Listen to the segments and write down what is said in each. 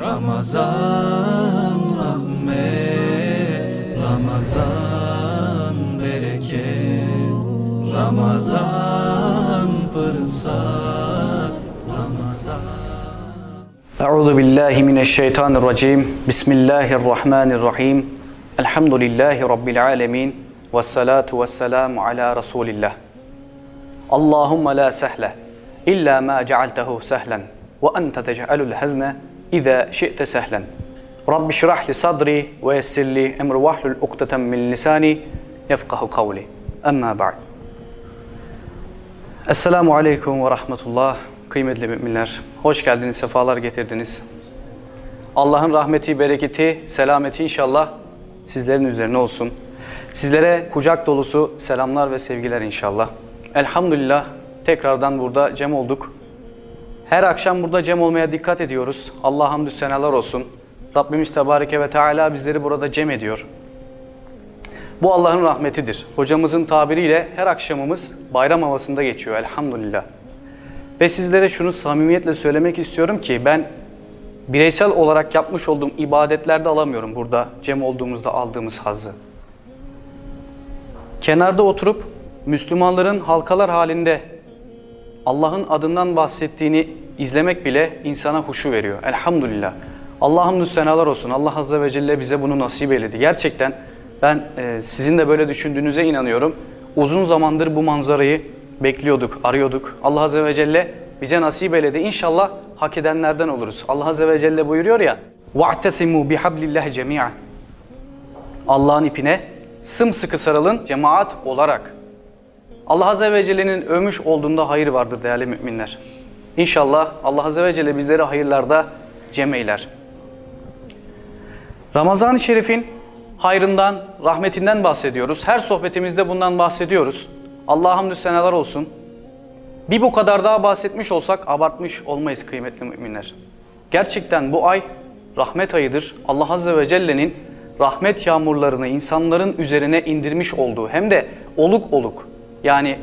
Ramazan rahmet, Ramazan bereket, Ramazan fırsat, Ramazan. Euzu billahi mineşşeytanirracim. Bismillahirrahmanirrahim. Elhamdülillahi rabbil alamin. Ves salatu vesselamu ala Resulillah. Allahumme la sehle illa ma cealtehu sehlen ve ente tec'alul hazne جعلته سهلا وأنت تجعل الحزن إذا شئت سهلا رب اشرح لي صدري ويسر لي أمر واحلل عقدة من لساني يفقه قولي أما بعد Esselamu Aleyküm ve Rahmetullah. Kıymetli müminler, hoş geldiniz, sefalar getirdiniz. Allah'ın rahmeti, bereketi, selameti inşallah sizlerin üzerine olsun. Sizlere kucak dolusu selamlar ve sevgiler inşallah. Elhamdülillah tekrardan burada cem olduk. Her akşam burada cem olmaya dikkat ediyoruz. Allah hamdü senalar olsun. Rabbimiz Tebareke ve Teala bizleri burada cem ediyor. Bu Allah'ın rahmetidir. Hocamızın tabiriyle her akşamımız bayram havasında geçiyor elhamdülillah. Ve sizlere şunu samimiyetle söylemek istiyorum ki ben bireysel olarak yapmış olduğum ibadetlerde alamıyorum burada cem olduğumuzda aldığımız hazzı. Kenarda oturup Müslümanların halkalar halinde Allah'ın adından bahsettiğini izlemek bile insana huşu veriyor. Elhamdülillah. Allah hamdü senalar olsun. Allah Azze ve Celle bize bunu nasip eyledi. Gerçekten ben e, sizin de böyle düşündüğünüze inanıyorum. Uzun zamandır bu manzarayı bekliyorduk, arıyorduk. Allah Azze ve Celle bize nasip eyledi. İnşallah hak edenlerden oluruz. Allah Azze ve Celle buyuruyor ya وَاَعْتَسِمُوا بِحَبْلِ اللّٰهِ جَمِيعًا Allah'ın ipine sımsıkı sarılın cemaat olarak. Allah Azze ve Celle'nin övmüş olduğunda hayır vardır değerli müminler. İnşallah Allah Azze ve Celle bizleri hayırlarda cem eyler. Ramazan-ı Şerif'in hayrından, rahmetinden bahsediyoruz. Her sohbetimizde bundan bahsediyoruz. Allah'a hamdü seneler olsun. Bir bu kadar daha bahsetmiş olsak abartmış olmayız kıymetli müminler. Gerçekten bu ay rahmet ayıdır. Allah Azze ve Celle'nin rahmet yağmurlarını insanların üzerine indirmiş olduğu hem de oluk oluk yani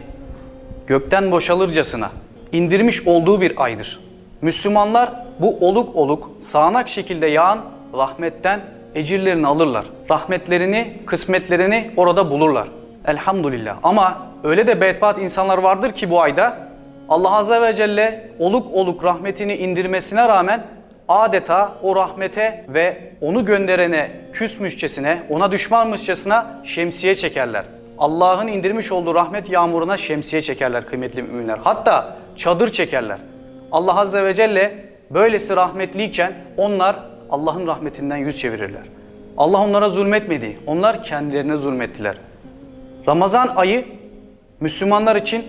gökten boşalırcasına indirmiş olduğu bir aydır. Müslümanlar bu oluk oluk sağanak şekilde yağan rahmetten ecirlerini alırlar. Rahmetlerini, kısmetlerini orada bulurlar. Elhamdülillah. Ama öyle de bedbaht insanlar vardır ki bu ayda Allah Azze ve Celle oluk oluk rahmetini indirmesine rağmen adeta o rahmete ve onu gönderene küsmüşçesine, ona düşmanmışçasına şemsiye çekerler. Allah'ın indirmiş olduğu rahmet yağmuruna şemsiye çekerler kıymetli müminler. Hatta çadır çekerler. Allah Azze ve Celle böylesi rahmetliyken onlar Allah'ın rahmetinden yüz çevirirler. Allah onlara zulmetmedi. Onlar kendilerine zulmettiler. Ramazan ayı Müslümanlar için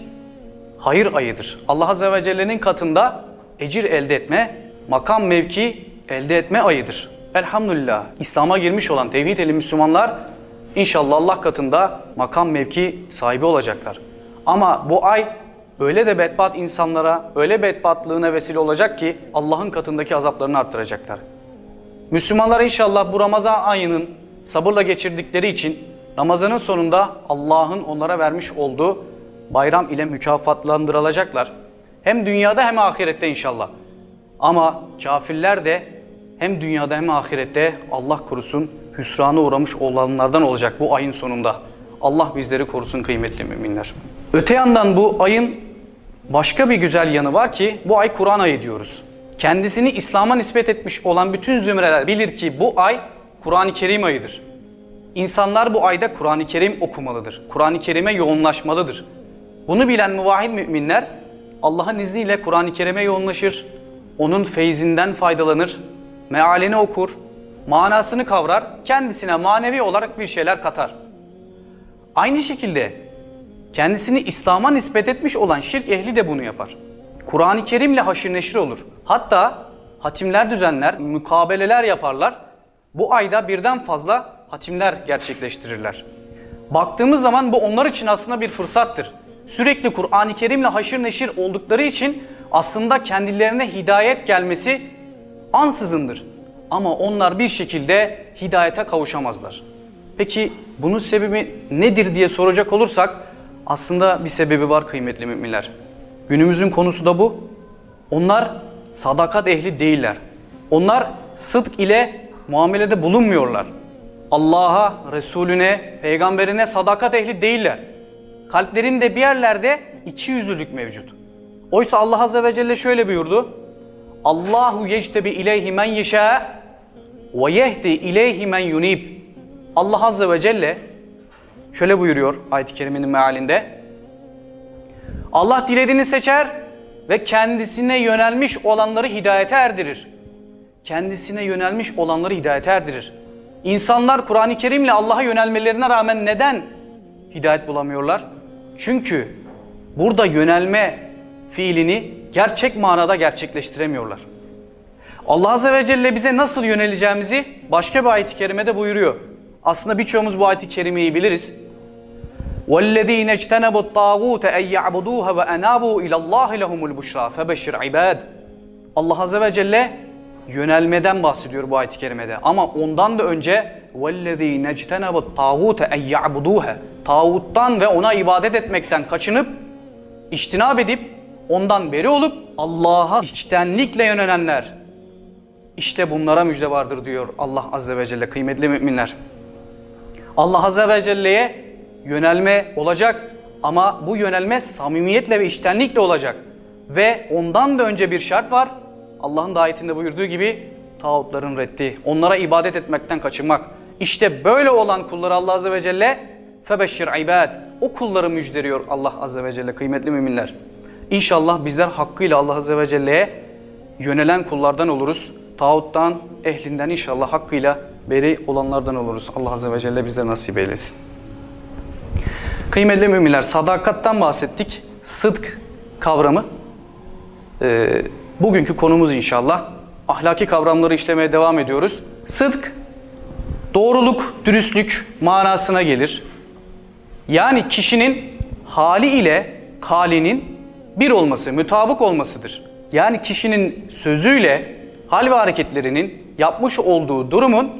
hayır ayıdır. Allah Azze ve Celle'nin katında ecir elde etme, makam mevki elde etme ayıdır. Elhamdülillah İslam'a girmiş olan tevhid eli Müslümanlar inşallah Allah katında makam mevki sahibi olacaklar. Ama bu ay öyle de bedbaht insanlara, öyle bedbahtlığına vesile olacak ki Allah'ın katındaki azaplarını arttıracaklar. Müslümanlar inşallah bu Ramazan ayının sabırla geçirdikleri için Ramazanın sonunda Allah'ın onlara vermiş olduğu bayram ile mükafatlandırılacaklar. Hem dünyada hem ahirette inşallah. Ama kafirler de hem dünyada hem ahirette Allah korusun hüsrana uğramış olanlardan olacak bu ayın sonunda. Allah bizleri korusun kıymetli müminler. Öte yandan bu ayın başka bir güzel yanı var ki bu ay Kur'an ayı diyoruz. Kendisini İslam'a nispet etmiş olan bütün zümreler bilir ki bu ay Kur'an-ı Kerim ayıdır. İnsanlar bu ayda Kur'an-ı Kerim okumalıdır. Kur'an-ı Kerim'e yoğunlaşmalıdır. Bunu bilen muvahhid müminler Allah'ın izniyle Kur'an-ı Kerim'e yoğunlaşır. Onun feyzinden faydalanır. Mealini okur. Manasını kavrar. Kendisine manevi olarak bir şeyler katar. Aynı şekilde kendisini İslam'a nispet etmiş olan şirk ehli de bunu yapar. Kur'an-ı Kerim'le haşir neşir olur. Hatta hatimler düzenler, mukabeleler yaparlar. Bu ayda birden fazla hatimler gerçekleştirirler. Baktığımız zaman bu onlar için aslında bir fırsattır. Sürekli Kur'an-ı Kerim'le haşir neşir oldukları için aslında kendilerine hidayet gelmesi ansızındır. Ama onlar bir şekilde hidayete kavuşamazlar. Peki bunun sebebi nedir diye soracak olursak aslında bir sebebi var kıymetli müminler. Günümüzün konusu da bu. Onlar sadakat ehli değiller. Onlar sıdk ile muamelede bulunmuyorlar. Allah'a, Resulüne, peygamberine sadakat ehli değiller. Kalplerinde bir yerlerde iki yüzlülük mevcut. Oysa Allah Azze ve Celle şöyle buyurdu. Allahu yectebi ileyhi men yeşâ ve yehdi ileyhi men yunib. Allah Azze ve Celle şöyle buyuruyor ayet-i kerimenin mealinde. Allah dilediğini seçer ve kendisine yönelmiş olanları hidayete erdirir. Kendisine yönelmiş olanları hidayete erdirir. İnsanlar Kur'an-ı Kerim'le Allah'a yönelmelerine rağmen neden hidayet bulamıyorlar? Çünkü burada yönelme fiilini gerçek manada gerçekleştiremiyorlar. Allah Azze ve Celle bize nasıl yöneleceğimizi başka bir ayet-i kerimede buyuruyor. Aslında birçoğumuz bu ayet-i kerimeyi biliriz. وَالَّذ۪ينَ اجْتَنَبُوا الطَّاغُوتَ اَنْ يَعْبُدُوهَ وَاَنَابُوا اِلَى اللّٰهِ لَهُمُ الْبُشْرَى فَبَشِّرْ عِبَادٍ Allah Azze ve Celle yönelmeden bahsediyor bu ayet-i kerimede. Ama ondan da önce وَالَّذ۪ينَ اجْتَنَبُوا الطَّاغُوتَ اَنْ يَعْبُدُوهَ Tağuttan ve ona ibadet etmekten kaçınıp, iştinab edip, ondan beri olup Allah'a içtenlikle yönelenler. işte bunlara müjde vardır diyor Allah Azze ve Celle kıymetli müminler. Allah Azze ve Celle'ye yönelme olacak ama bu yönelme samimiyetle ve içtenlikle olacak. Ve ondan da önce bir şart var. Allah'ın da ayetinde buyurduğu gibi tağutların reddi. Onlara ibadet etmekten kaçınmak. İşte böyle olan kulları Allah Azze ve Celle febeşşir ibad. O kulları müjderiyor Allah Azze ve Celle kıymetli müminler. İnşallah bizler hakkıyla Allah Azze ve Celle'ye yönelen kullardan oluruz. Tağuttan, ehlinden inşallah hakkıyla beri olanlardan oluruz. Allah Azze ve Celle bizlere nasip eylesin. Kıymetli müminler, sadakattan bahsettik. Sıdk kavramı. Ee, bugünkü konumuz inşallah. Ahlaki kavramları işlemeye devam ediyoruz. Sıdk, doğruluk, dürüstlük manasına gelir. Yani kişinin hali ile kalinin bir olması, mütabık olmasıdır. Yani kişinin sözüyle hal ve hareketlerinin yapmış olduğu durumun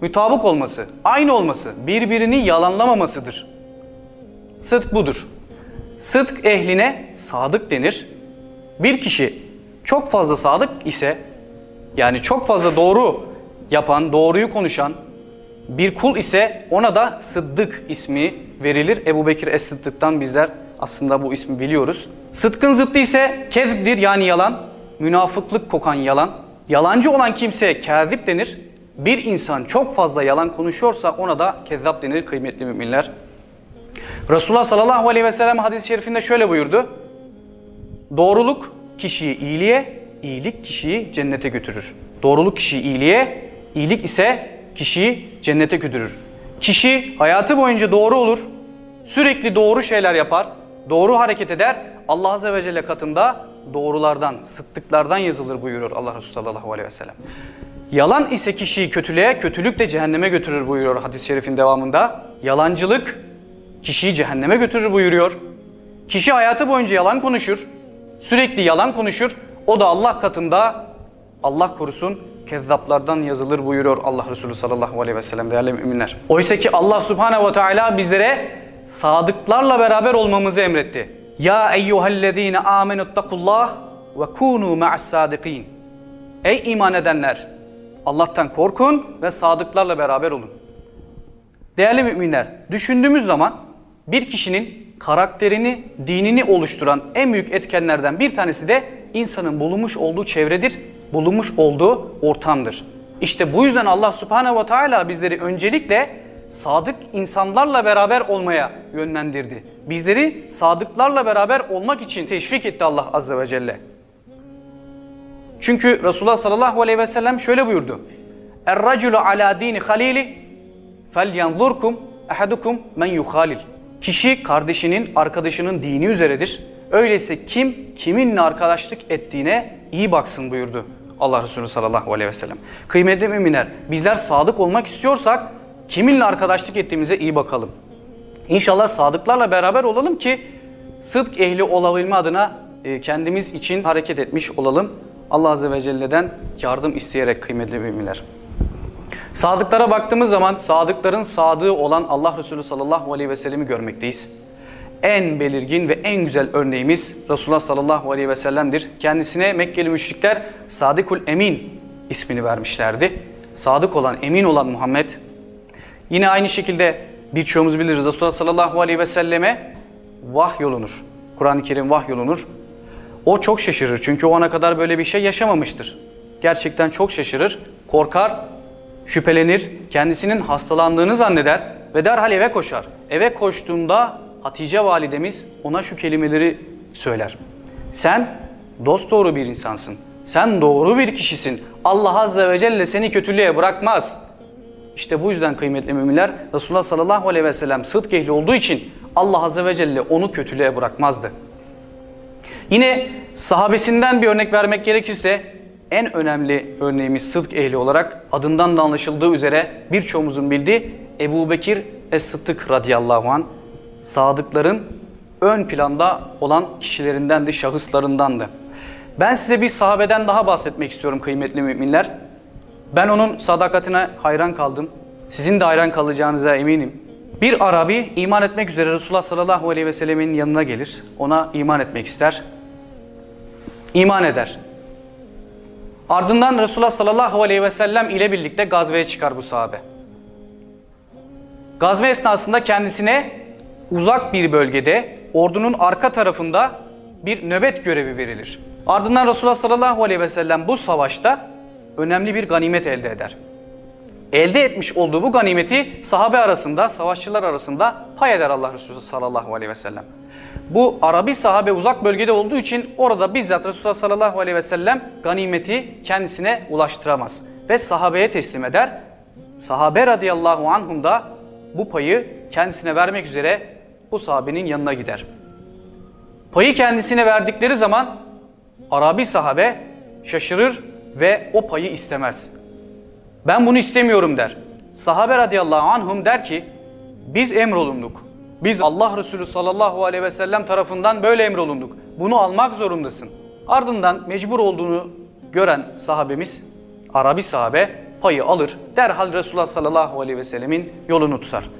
mütabık olması, aynı olması, birbirini yalanlamamasıdır. Sıdk budur. Sıdk ehline sadık denir. Bir kişi çok fazla sadık ise yani çok fazla doğru yapan, doğruyu konuşan bir kul ise ona da Sıddık ismi verilir. Ebu Bekir Es-Sıddık'tan bizler aslında bu ismi biliyoruz. Sıdkın zıttı ise kezbdir yani yalan, münafıklık kokan yalan. Yalancı olan kimseye kazip denir. Bir insan çok fazla yalan konuşuyorsa ona da kezzap denir kıymetli müminler. Resulullah sallallahu aleyhi ve sellem hadis-i şerifinde şöyle buyurdu. Doğruluk kişiyi iyiliğe, iyilik kişiyi cennete götürür. Doğruluk kişiyi iyiliğe, iyilik ise kişiyi cennete götürür. Kişi hayatı boyunca doğru olur, sürekli doğru şeyler yapar, doğru hareket eder. Allah Azze ve Celle katında doğrulardan, sıddıklardan yazılır buyuruyor Allah Resulü sallallahu aleyhi ve sellem. Yalan ise kişiyi kötülüğe, kötülük de cehenneme götürür buyuruyor hadis-i şerifin devamında. Yalancılık kişiyi cehenneme götürür buyuruyor. Kişi hayatı boyunca yalan konuşur, sürekli yalan konuşur. O da Allah katında Allah korusun kezzaplardan yazılır buyuruyor Allah Resulü sallallahu aleyhi ve sellem değerli müminler. Oysa ki Allah subhanehu ve teala bizlere sadıklarla beraber olmamızı emretti. Ya eyyühellezine amenuttakullah ve kunu ma'as sadikin. Ey iman edenler! Allah'tan korkun ve sadıklarla beraber olun. Değerli müminler, düşündüğümüz zaman bir kişinin karakterini, dinini oluşturan en büyük etkenlerden bir tanesi de insanın bulunmuş olduğu çevredir, bulunmuş olduğu ortamdır. İşte bu yüzden Allah Subhanahu ve Teala bizleri öncelikle sadık insanlarla beraber olmaya yönlendirdi. Bizleri sadıklarla beraber olmak için teşvik etti Allah Azze ve Celle. Çünkü Resulullah sallallahu aleyhi ve sellem şöyle buyurdu. Er-raculu ala dini halili felyanzurkum ahadukum men yuhalil. Kişi kardeşinin, arkadaşının dini üzeredir. Öyleyse kim kiminle arkadaşlık ettiğine iyi baksın buyurdu Allah Resulü sallallahu aleyhi ve sellem. Kıymetli müminler, bizler sadık olmak istiyorsak kiminle arkadaşlık ettiğimize iyi bakalım. İnşallah sadıklarla beraber olalım ki sıdk ehli olabilme adına e, kendimiz için hareket etmiş olalım. Allah Azze ve Celle'den yardım isteyerek kıymetli müminler. Sadıklara baktığımız zaman sadıkların sadığı olan Allah Resulü sallallahu aleyhi ve sellemi görmekteyiz. En belirgin ve en güzel örneğimiz Resulullah sallallahu aleyhi ve sellem'dir. Kendisine Mekkeli müşrikler Sadikul Emin ismini vermişlerdi. Sadık olan, emin olan Muhammed. Yine aynı şekilde birçoğumuz biliriz Resulullah sallallahu aleyhi ve selleme vahyolunur. Kur'an-ı Kerim vahyolunur. O çok şaşırır çünkü o ana kadar böyle bir şey yaşamamıştır. Gerçekten çok şaşırır, korkar, şüphelenir, kendisinin hastalandığını zanneder ve derhal eve koşar. Eve koştuğunda Hatice validemiz ona şu kelimeleri söyler. Sen dosdoğru bir insansın. Sen doğru bir kişisin. Allah Azze ve Celle seni kötülüğe bırakmaz. İşte bu yüzden kıymetli müminler Resulullah sallallahu aleyhi ve sellem sıdk ehli olduğu için Allah Azze ve Celle onu kötülüğe bırakmazdı. Yine sahabesinden bir örnek vermek gerekirse en önemli örneğimiz sıdk ehli olarak adından da anlaşıldığı üzere birçoğumuzun bildiği Ebu Bekir Es-Sıddık radıyallahu an sadıkların ön planda olan kişilerindendi, şahıslarındandı. Ben size bir sahabeden daha bahsetmek istiyorum kıymetli müminler. Ben onun sadakatine hayran kaldım. Sizin de hayran kalacağınıza eminim. Bir Arabi iman etmek üzere Resulullah sallallahu aleyhi ve sellemin yanına gelir. Ona iman etmek ister. İman eder. Ardından Resulullah sallallahu aleyhi ve sellem ile birlikte gazveye çıkar bu sahabe. Gazve esnasında kendisine uzak bir bölgede ordunun arka tarafında bir nöbet görevi verilir. Ardından Resulullah sallallahu aleyhi ve sellem bu savaşta önemli bir ganimet elde eder. Elde etmiş olduğu bu ganimeti sahabe arasında, savaşçılar arasında pay eder Allah Resulü sallallahu aleyhi ve sellem. Bu Arabi sahabe uzak bölgede olduğu için orada bizzat Resulullah sallallahu aleyhi ve sellem ganimeti kendisine ulaştıramaz. Ve sahabeye teslim eder. Sahabe radıyallahu anhum da bu payı kendisine vermek üzere bu sahabenin yanına gider. Payı kendisine verdikleri zaman Arabi sahabe şaşırır ve o payı istemez. Ben bunu istemiyorum der. Sahabe radıyallahu anhum der ki biz emrolunduk. Biz Allah Resulü sallallahu aleyhi ve sellem tarafından böyle emrolunduk. Bunu almak zorundasın. Ardından mecbur olduğunu gören sahabemiz Arabi sahabe payı alır. Derhal Resulullah sallallahu aleyhi ve sellemin yolunu tutar.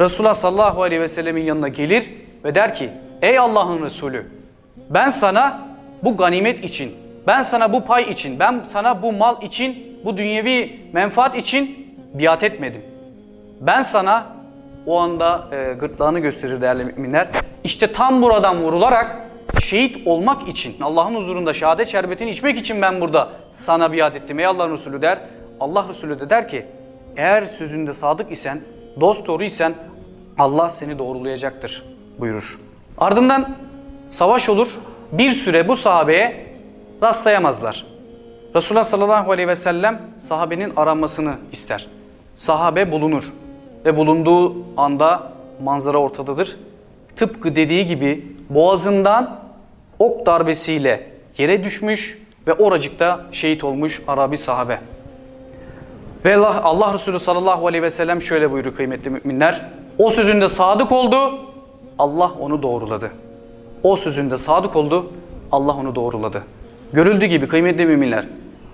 Resulullah sallallahu aleyhi ve sellemin yanına gelir ve der ki Ey Allah'ın Resulü ben sana bu ganimet için, ben sana bu pay için, ben sana bu mal için, bu dünyevi menfaat için biat etmedim. Ben sana o anda e, gırtlağını gösterir değerli müminler. İşte tam buradan vurularak şehit olmak için, Allah'ın huzurunda şehadet şerbetini içmek için ben burada sana biat ettim ey Allah'ın Resulü der. Allah Resulü de der ki eğer sözünde sadık isen, dost doğru isen Allah seni doğrulayacaktır buyurur. Ardından savaş olur. Bir süre bu sahabeye rastlayamazlar. Resulullah sallallahu aleyhi ve sellem sahabenin aranmasını ister. Sahabe bulunur ve bulunduğu anda manzara ortadadır. Tıpkı dediği gibi boğazından ok darbesiyle yere düşmüş ve oracıkta şehit olmuş Arabi sahabe. Ve Allah, Allah Resulü sallallahu aleyhi ve sellem şöyle buyuruyor kıymetli müminler. O sözünde sadık oldu, Allah onu doğruladı. O sözünde sadık oldu, Allah onu doğruladı. Görüldüğü gibi kıymetli müminler,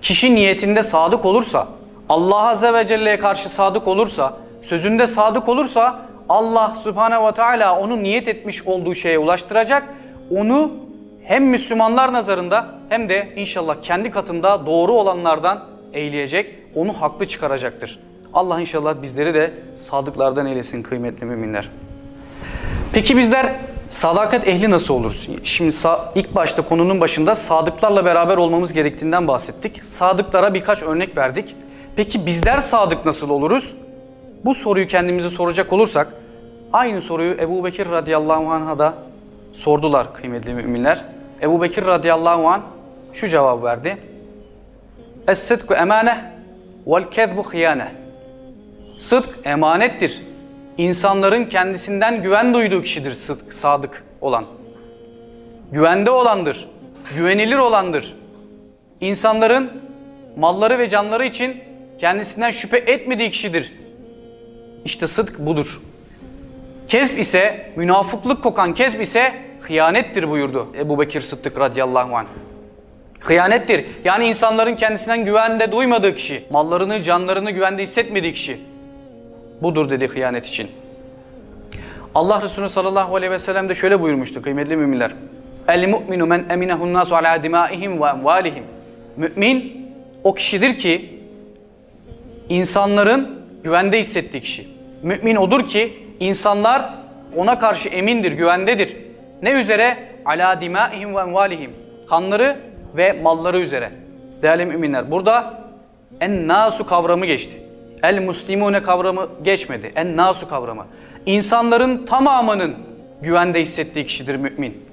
kişi niyetinde sadık olursa, Allah Azze ve Celle'ye karşı sadık olursa, sözünde sadık olursa Allah Subhanahu ve Teala onun niyet etmiş olduğu şeye ulaştıracak. Onu hem Müslümanlar nazarında hem de inşallah kendi katında doğru olanlardan eyleyecek, onu haklı çıkaracaktır. Allah inşallah bizleri de sadıklardan eylesin kıymetli müminler. Peki bizler sadakat ehli nasıl oluruz? Şimdi ilk başta konunun başında sadıklarla beraber olmamız gerektiğinden bahsettik. Sadıklara birkaç örnek verdik. Peki bizler sadık nasıl oluruz? Bu soruyu kendimize soracak olursak aynı soruyu Ebu Bekir radıyallahu anh'a da sordular kıymetli müminler. Ebu Bekir radıyallahu anh şu cevabı verdi. Es-sıdku emane vel kezbu hıyane. Sıdk emanettir. İnsanların kendisinden güven duyduğu kişidir sıdk, sadık olan. Güvende olandır, güvenilir olandır. İnsanların malları ve canları için kendisinden şüphe etmediği kişidir. İşte sıdk budur. Kezb ise, münafıklık kokan kezb ise hıyanettir buyurdu Ebu Bekir Sıddık radıyallahu anh. Hıyanettir. Yani insanların kendisinden güvende duymadığı kişi, mallarını, canlarını güvende hissetmediği kişi. Budur dedi hıyanet için. Allah Resulü sallallahu aleyhi ve sellem de şöyle buyurmuştu kıymetli müminler. El mu'minu men eminehun nasu ala dimaihim ve emvalihim. Mümin o kişidir ki insanların güvende hissettiği kişi. Mümin odur ki insanlar ona karşı emindir, güvendedir. Ne üzere? Ala dimaihim ve envalihim. Kanları ve malları üzere. Değerli müminler burada en nasu kavramı geçti. El muslimune kavramı geçmedi. En nasu kavramı. İnsanların tamamının güvende hissettiği kişidir mümin.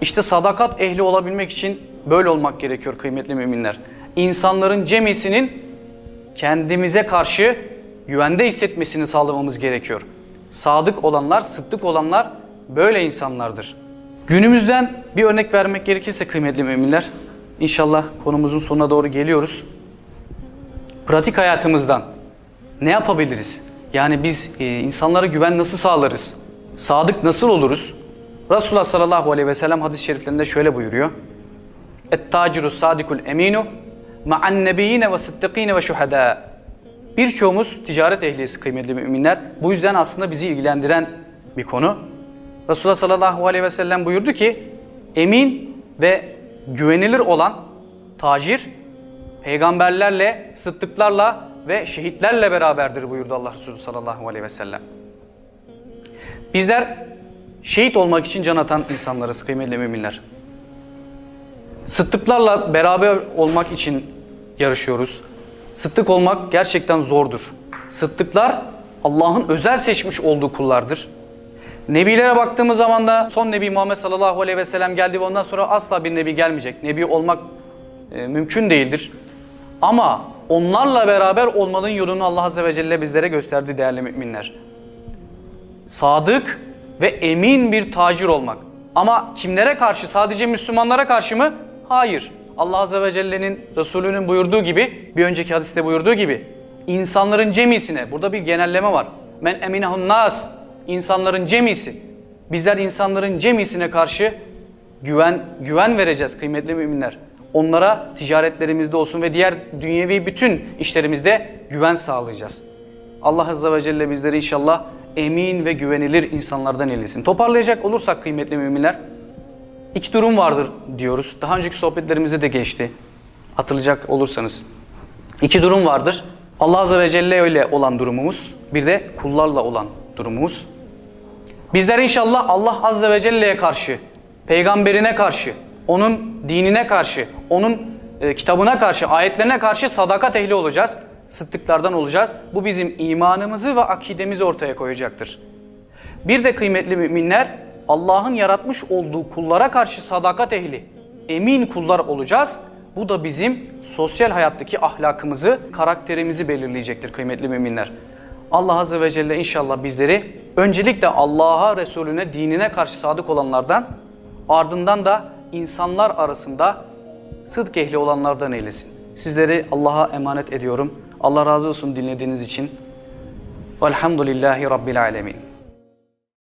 İşte sadakat ehli olabilmek için böyle olmak gerekiyor kıymetli müminler. İnsanların cemisinin kendimize karşı güvende hissetmesini sağlamamız gerekiyor. Sadık olanlar, sıddık olanlar böyle insanlardır. Günümüzden bir örnek vermek gerekirse kıymetli müminler, inşallah konumuzun sonuna doğru geliyoruz. Pratik hayatımızdan ne yapabiliriz? Yani biz e, insanlara güven nasıl sağlarız? Sadık nasıl oluruz? Resulullah sallallahu aleyhi ve sellem hadis-i şeriflerinde şöyle buyuruyor. Et-taciru sadikul eminu ma'an nebiyyine ve sıddıkine ve şuhada. Birçoğumuz ticaret ehliyiz kıymetli müminler. Bu yüzden aslında bizi ilgilendiren bir konu. Resulullah sallallahu aleyhi ve sellem buyurdu ki emin ve güvenilir olan tacir peygamberlerle, sıddıklarla ve şehitlerle beraberdir buyurdu Allah Resulü sallallahu aleyhi ve sellem. Bizler şehit olmak için can atan insanlarız kıymetli müminler. Sıddıklarla beraber olmak için yarışıyoruz. Sıddık olmak gerçekten zordur. Sıddıklar Allah'ın özel seçmiş olduğu kullardır. Nebilere baktığımız zaman da son Nebi Muhammed sallallahu aleyhi ve sellem geldi ve ondan sonra asla bir nebi gelmeyecek. Nebi olmak e, mümkün değildir. Ama onlarla beraber olmanın yolunu Allah azze ve celle bizlere gösterdi değerli müminler. Sadık ve emin bir tacir olmak. Ama kimlere karşı? Sadece Müslümanlara karşı mı? Hayır. Allah Azze ve Celle'nin Resulünün buyurduğu gibi, bir önceki hadiste buyurduğu gibi insanların cemisine, burada bir genelleme var. Men eminehun nas, insanların cemisi. Bizler insanların cemisine karşı güven güven vereceğiz kıymetli müminler. Onlara ticaretlerimizde olsun ve diğer dünyevi bütün işlerimizde güven sağlayacağız. Allah Azze ve Celle bizleri inşallah emin ve güvenilir insanlardan eylesin. Toparlayacak olursak kıymetli müminler, iki durum vardır diyoruz. Daha önceki sohbetlerimizde de geçti. Hatırlayacak olursanız. İki durum vardır. Allah Azze ve Celle ile olan durumumuz, bir de kullarla olan durumumuz. Bizler inşallah Allah Azze ve Celle'ye karşı, peygamberine karşı, onun dinine karşı, onun e, kitabına karşı, ayetlerine karşı sadakat ehli olacağız. Sıddıklardan olacağız. Bu bizim imanımızı ve akidemizi ortaya koyacaktır. Bir de kıymetli müminler Allah'ın yaratmış olduğu kullara karşı sadakat ehli, emin kullar olacağız. Bu da bizim sosyal hayattaki ahlakımızı, karakterimizi belirleyecektir kıymetli müminler. Allah Azze ve Celle inşallah bizleri öncelikle Allah'a, Resulüne, dinine karşı sadık olanlardan, ardından da insanlar arasında sıdk ehli olanlardan eylesin. Sizleri Allah'a emanet ediyorum. Allah razı olsun dinlediğiniz için. Velhamdülillahi Rabbil Alemin.